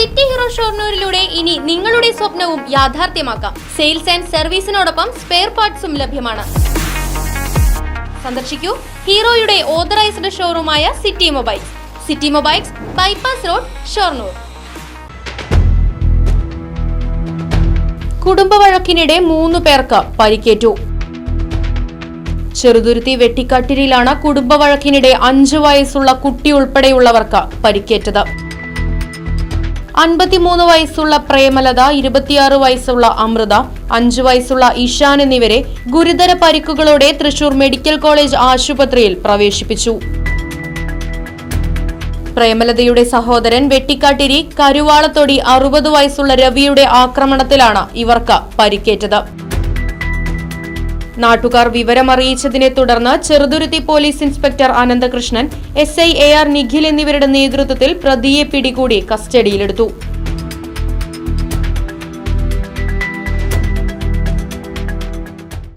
City hero ഷോർണൂരിലൂടെ ഇനി നിങ്ങളുടെ സ്വപ്നവും യാഥാർത്ഥ്യമാക്കാം. സെയിൽസ് ആൻഡ് സർവീസിനോടൊപ്പം സ്പെയർ പാർട്സും ലഭ്യമാണ്. സന്ദർശിക്കൂ ഹീറോയുടെ authorised ഷോറൂമായ city mobiles. City mobiles bypass road Shoranur. കുടുംബ വഴക്കിനിടെ മൂന്ന് പേർക്ക് പരിക്കേറ്റു. ചെറുതുരുത്തി വെട്ടിക്കാട്ടിരിയിലാണ് കുടുംബ വഴക്കിനിടെ അഞ്ചു വയസ്സുള്ള കുട്ടി ഉൾപ്പെടെയുള്ളവർക്ക് പരിക്കേറ്റത്. അൻപത്തിമൂന്ന് വയസ്സുള്ള പ്രേമലത ഇരുപത്തിയാറ് വയസ്സുള്ള അമൃത അഞ്ചു വയസ്സുള്ള ഇഷാൻ എന്നിവരെ ഗുരുതര പരിക്കുകളോടെ തൃശൂർ മെഡിക്കൽ കോളേജ് ആശുപത്രിയിൽ പ്രവേശിപ്പിച്ചു. പ്രേമലതയുടെ സഹോദരൻ വെട്ടിക്കാട്ടിരി കരുവാളത്തൊടി അറുപത് വയസ്സുള്ള രവിയുടെ ആക്രമണത്തിലാണ് ഇവർക്ക് പരിക്കേറ്റത്. നാട്ടുകാർ വിവരമറിയിച്ചതിനെ തുടർന്ന് Cheruthuruthy police inspector Ananthakrishnan S I A R Nikhil എന്നിവരുടെ നേതൃത്വത്തിൽ പ്രതിയെ പിടികൂടി കസ്റ്റഡിയിലെടുത്തു.